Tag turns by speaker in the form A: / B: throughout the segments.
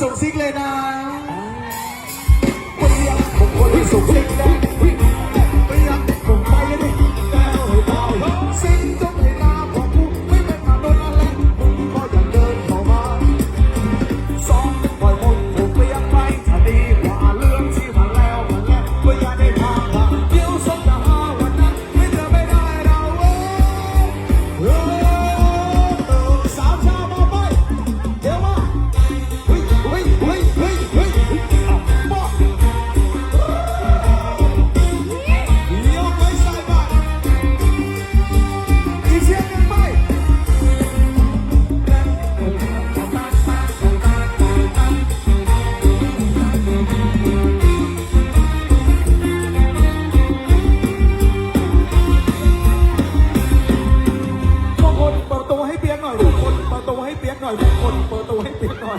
A: ส่งซิกเลยนะ ยกหน่อยมงคลเปิดตัวให้เปียกหน่อย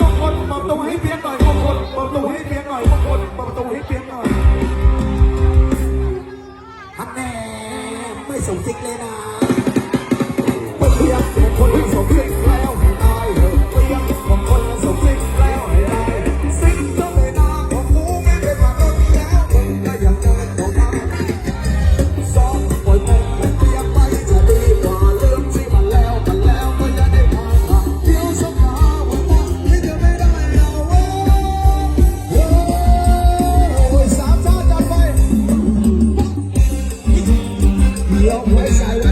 A: มงคลเปิดตัวให้เปียกหน่อยมงคลเปิดตัวให้เปียกหน่อยมงคลเปิดตัวให้เปียกหน่อย
B: ฮักแน่ไม่ส
A: มจริงเลยนะเปิดเปียกมงคล ลงหัวใจไ